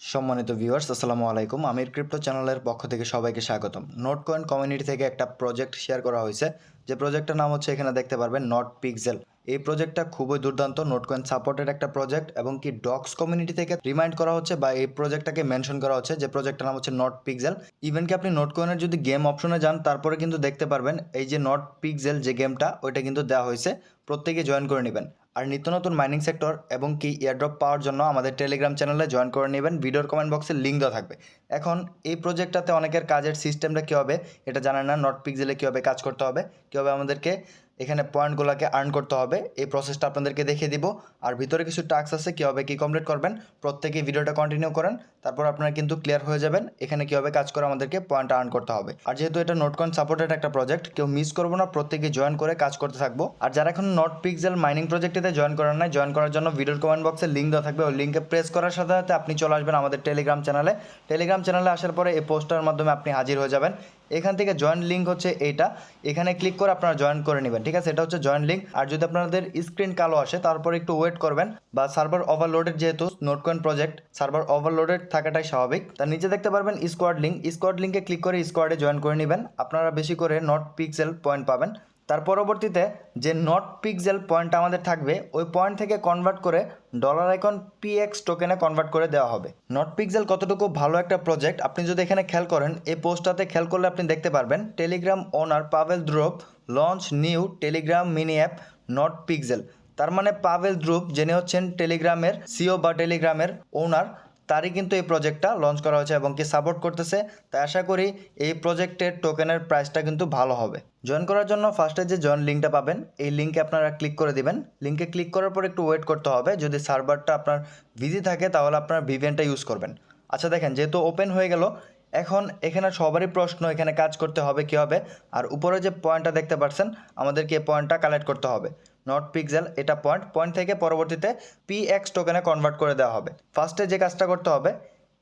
সম্মানিত ভিউয়ার্স আসসালামু আলাইকুম। আমির ক্রিপ্টো চ্যানেলের পক্ষ থেকে সবাইকে স্বাগতম। নোট কয়েন কমিউনিটি থেকে একটা প্রজেক্ট শেয়ার করা হয়েছে। যে প্রজেক্টটার নাম হচ্ছে এখানে দেখতে পারবেন নট পিক্সেল এই প্রজেক্টটা খুবই দুর্দান্ত নোট কয়েন সাপোর্টেড একটা প্রজেক্ট এবং কি ডক্স কমিউনিটি থেকে রিমাইন্ড করা হচ্ছে বা এই প্রজেক্টটাকে মেনশন করা হচ্ছে, যে প্রজেক্টটার নাম হচ্ছে নট পিক্সেল ইভেন কি আপনি নোট কয়েনের যদি গেম অপশনে যান, তারপরে কিন্তু দেখতে পারবেন এই যে নট পিক্সেল যে গেমটা ওইটা কিন্তু দেওয়া হয়েছে। প্রত্যেকে জয়েন করে নেবেন। আর নিত্য নতুন মাইনিং সেক্টর এবং কি এয়ারড্রপ পাওয়ার জন্য আমাদের টেলিগ্রাম চ্যানেলে জয়েন করে নেবেন। ভিডিওর কমেন্ট বক্সে লিঙ্ক দেওয়া থাকবে। এখন এই প্রজেক্টটাতে অনেকের কাজের সিস্টেমটা কী হবে, এটা জানেন না নট পিক্সেলে কীভাবে কাজ করতে হবে, কীভাবে আমাদেরকে এখানে পয়েন্টগুলোকে আর্ন করতে হবে। এই প্রসেসটা আপনাদেরকে দেখিয়ে দিব। আর ভিতরে কিছু টাস্ক আছে, কীভাবে কী কমপ্লিট করবেন, প্রত্যেকেই ভিডিওটা কন্টিনিউ করেন, তারপর আপনারা কিন্তু ক্লিয়ার হয়ে যাবেন এখানে কীভাবে কাজ করে আমাদেরকে পয়েন্ট আর্ন করতে হবে। আর যেহেতু এটা নোটকয়েন সাপোর্টেড একটা প্রজেক্ট কেউ মিস করব না প্রত্যেকে জয়েন করে কাজ করতে থাকব। আর যারা এখন নট পিক্সেল মাইনিং প্রজেক্টটিতে জয়েন করার নাই জয়েন করার জন্য ভিডিওর কমেন্ট বক্সে লিঙ্ক দেওয়া থাকবে। ওই লিঙ্কে প্রেস করার সাথে সাথে আপনি চলে আসবেন আমাদের টেলিগ্রাম চ্যানেলে টেলিগ্রাম চ্যানেলে আসার পরে এই পোস্টার মাধ্যমে আপনি হাজির হয়ে যাবেন। এখান থেকে জয়েন্ট লিঙ্ক হচ্ছে এইটা। এখানে ক্লিক করে আপনারা জয়েন করে নেবেন, ঠিক আছে? এটা হচ্ছে জয়েন্ট লিঙ্ক আর যদি আপনাদের স্ক্রিন কালো আসে, তারপর একটু ওয়েট করবেন। বা সার্ভার ওভারলোডেড যেহেতু নোটকয়েন প্রজেক্ট সার্ভার ওভারলোডেড থাকাটাই স্বাভাবিক। তার নিচে দেখতে পারবেন স্কোয়াড লিঙ্ক স্কোয়াড লিঙ্কে ক্লিক করে স্কোয়াডে জয়েন করে নেবেন। আপনারা বেশি করে নট পিক্সেল পয়েন্ট পাবেন। তার পরবর্তীতে যে নট পিক্সেল পয়েন্ট আমাদের থাকবে, ওই পয়েন্ট থেকে কনভার্ট করে ডলার আইকন পিএক্স টোকেনে কনভার্ট করে দেওয়া হবে। নট পিক্সেল কতটুকু ভালো একটা প্রজেক্ট আপনি যদি এখানে খেয়াল করেন, এই পোস্টটাতে খেয়াল করলে আপনি দেখতে পারবেন Telegram owner Pavel drop launch new Telegram mini app Not Pixel তার মানে পাভেল দ্রুপ যিনি হচ্ছেন টেলিগ্রামের সিও বা টেলিগ্রামের ওনার তারই কিন্তু এই প্রজেক্টটা লঞ্চ করা হয়েছে এবং কি সাপোর্ট করতেছে। তাই আশা করি এই প্রজেক্টের টোকেনের প্রাইসটা কিন্তু ভালো হবে। জয়েন করার জন্য ফার্স্টে যে জয়েন লিঙ্কটা পাবেন, এই লিঙ্কে আপনারা ক্লিক করে দিবেন। লিঙ্কে ক্লিক করার পর একটু ওয়েট করতে হবে। যদি সার্ভারটা আপনার বিজি থাকে, তাহলে আপনার ভিভিএনটা ইউজ করবেন। আচ্ছা দেখেন, যেহেতু ওপেন হয়ে গেল, এখন এখানে সবারই প্রশ্ন, এখানে কাজ করতে হবে কী হবে আর উপরে যে পয়েন্টটা দেখতে পাচ্ছেন, আমাদেরকে এই পয়েন্টটা কালেক্ট করতে হবে। নট পিক্সেল এটা পয়েন্ট পয়েন্ট থেকে পরবর্তীতে পি এক্স টোকেনে কনভার্ট করে দেওয়া হবে। ফার্স্টে যে কাজটা করতে হবে,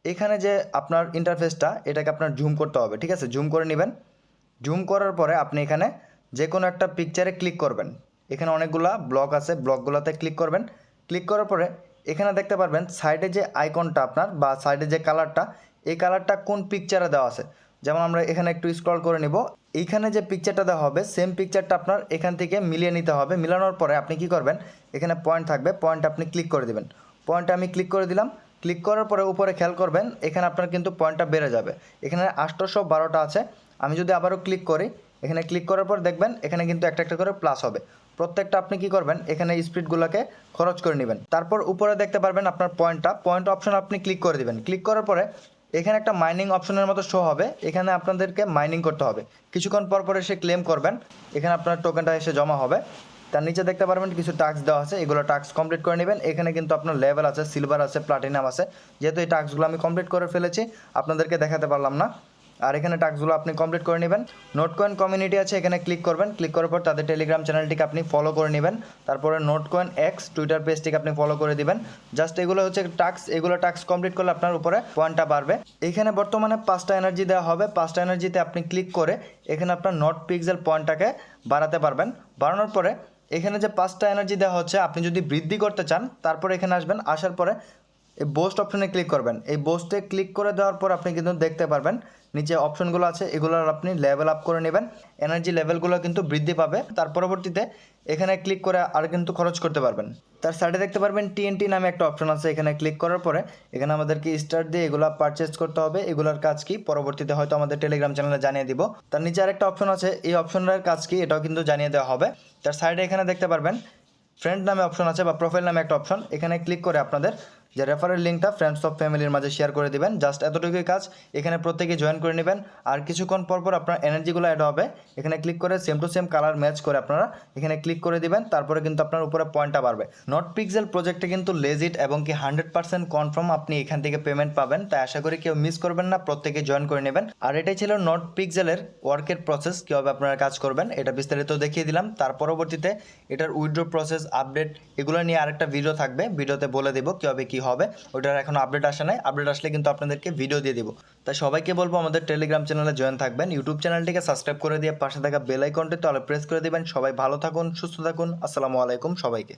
এখানে যে আপনার ইন্টারফেসটা এটাকে আপনার জুম করতে হবে, ঠিক আছে? জুম করে নেবেন। জুম করার পরে আপনি এখানে যে কোনো একটা পিকচারে ক্লিক করবেন। এখানে অনেকগুলা ব্লক আছে ব্লকগুলোতে ক্লিক করবেন। ক্লিক করার পরে এখানে দেখতে পারবেন সাইডে যে আইকনটা আপনার বা সাইডে যে কালারটা এই কালারটা কোন পিকচারে দেওয়া আছে? যেমন আমরা এখানে একটু স্ক্রল করে নিব। এইখানে যে পিকচারটা দেওয়া হবে সেম পিকচারটা আপনার এখান থেকে মিলিয়ে নিতে হবে। মিলানোর পরে আপনি কি করবেন? এখানে পয়েন্ট থাকবে পয়েন্ট আপনি ক্লিক করে দিবেন। পয়েন্টে আমি ক্লিক করে দিলাম। ক্লিক করার পরে উপরে খেয়াল করবেন, এখানে আপনার কিন্তু পয়েন্টটা বেড়ে যাবে। এখানে আষ্টশো বারোটা আছে। আমি যদি আবারও ক্লিক করি, এখানে ক্লিক করার পর দেখবেন, এখানে কিন্তু একটা একটা করে প্লাস হবে। প্রত্যেকটা আপনি কি করবেন? এখানে স্পিডগুলোকে খরচ করে নেবেন। তারপর উপরে দেখতে পারবেন আপনার পয়েন্টটা পয়েন্ট অপশন আপনি ক্লিক করে দিবেন। ক্লিক করার পরে এখানে একটা মাইনিং অপশনের মতো শো হবে। এখানে আপনাদেরকে মাইনিং করতে হবে। কিছুক্ষণ পর পর এসে ক্লেম করবেন। এখানে আপনার টোকেনটা এসে জমা হবে। তার নিচে দেখতে পারবেন কিছু টাক্স দেওয়া আছে। এগুলো টাক্স কমপ্লিট করে নেবেন। এখানে কিন্তু আপনার লেভেল আছে সিলভার আছে প্লাটিনাম আছে। যেহেতু এই টাক্সগুলো আমি কমপ্লিট করে ফেলেছি, আপনাদেরকে দেখাতে পারলাম না। আর এখানে টাস্কগুলো আপনি কমপ্লিট করে নেবেন। নোট কয়েন কমিউনিটি আছে, এখানে ক্লিক করবেন। ক্লিক করার পর তাদের টেলিগ্রাম চ্যানেলটিকে আপনি ফলো করে নেবেন। তারপরে নোট কয়েন এক্স টুইটার পেজটিকে আপনি ফলো করে দিবেন। জাস্ট এগুলো হচ্ছে টাস্ক এগুলো টাস্ক কমপ্লিট করলে আপনার উপরে পয়েন্টটা বাড়বে। এখানে বর্তমানে পাঁচটা এনার্জি দেওয়া হবে। পাঁচটা এনার্জিতে আপনি ক্লিক করে এখানে আপনার নট পিক্সেল পয়েন্টটাকে বাড়াতে পারবেন। বাড়ানোর পরে এখানে যে পাঁচটা এনার্জি দেওয়া হচ্ছে, আপনি যদি বৃদ্ধি করতে চান, তারপরে এখানে আসবেন। আসার পরে এই বোস্ট অপশনে ক্লিক করবেন। এই বোস্টে ক্লিক করে দেওয়ার পর আপনি কিন্তু দেখতে পারবেন নিচে অপশনগুলো আছে এগুলোর আপনি লেভেল আপ করে নেবেন। এনার্জি লেভেলগুলো কিন্তু বৃদ্ধি পাবে। তার পরবর্তীতে এখানে ক্লিক করে আর কিন্তু খরচ করতে পারবেন। তার সাইডে দেখতে পারবেন টিএনটি নামে একটা অপশন আছে, এখানে ক্লিক করার পরে এখানে আমাদেরকে স্টার্ট দিয়ে এগুলো পারচেস করতে হবে। এগুলোর কাজ কি? পরবর্তীতে হয়তো আমাদের টেলিগ্রাম চ্যানেলে জানিয়ে দিব। তার নিচে আরেকটা অপশন আছে, এই অপশনের কাজ কি? এটাও কিন্তু জানিয়ে দেওয়া হবে। তার সাইডে এখানে দেখতে পারবেন ফ্রেন্ড নামে অপশন আছে বা প্রোফাইল নামে একটা অপশন এখানে ক্লিক করে আপনাদের যে রেফারেল লিঙ্কটা ফ্রেন্ডস অফ ফ্যামিলির মাঝে শেয়ার করে দিবেন। জাস্ট এতটুকুই কাজ, এখানে প্রত্যেকে জয়েন করে নেবেন। আর কিছুক্ষণ পর পর আপনার এনার্জিগুলো অ্যাড হবে। এখানে ক্লিক করে same to same colour match করে আপনারা এখানে ক্লিক করে দিবেন, তারপরে কিন্তু আপনার উপরে পয়েন্টটা বাড়বে। নট পিক্সেল প্রজেক্টে কিন্তু লেজিট এবং কি হান্ড্রেড পার্সেন্ট কনফার্ম আপনি এখান থেকে পেমেন্ট পাবেন। তাই আশা করি কেউ মিস করবেন না, প্রত্যেকে জয়েন করে নেবেন। আর এটাই ছিল নট পিক্সেলের ওয়ার্কের প্রসেস কীভাবে আপনারা কাজ করবেন, এটা বিস্তারিত দেখিয়ে দিলাম। তার পরবর্তীতে এটার উইথড্র প্রসেস আপডেট এগুলো নিয়ে আরেকটা ভিডিও থাকবে। ভিডিওতে বলে দেবো কীভাবে কী হবে, ওটার এখন আপডেট আসে নাই। আপডেট আসলে কিন্তু আপনাদেরকে ভিডিও দিয়ে দেবো। তাই সবাইকে বলব, আমাদের টেলিগ্রাম চ্যানেলে জয়েন থাকবেন। ইউটিউব চ্যানেলটিকে সাবস্ক্রাইব করে দিয়ে পাশে থাকা বেল আইকনটি তাহলে প্রেস করে দেবেন। সবাই ভালো থাকুন, সুস্থ থাকুন। আসসালামু আলাইকুম সবাইকে।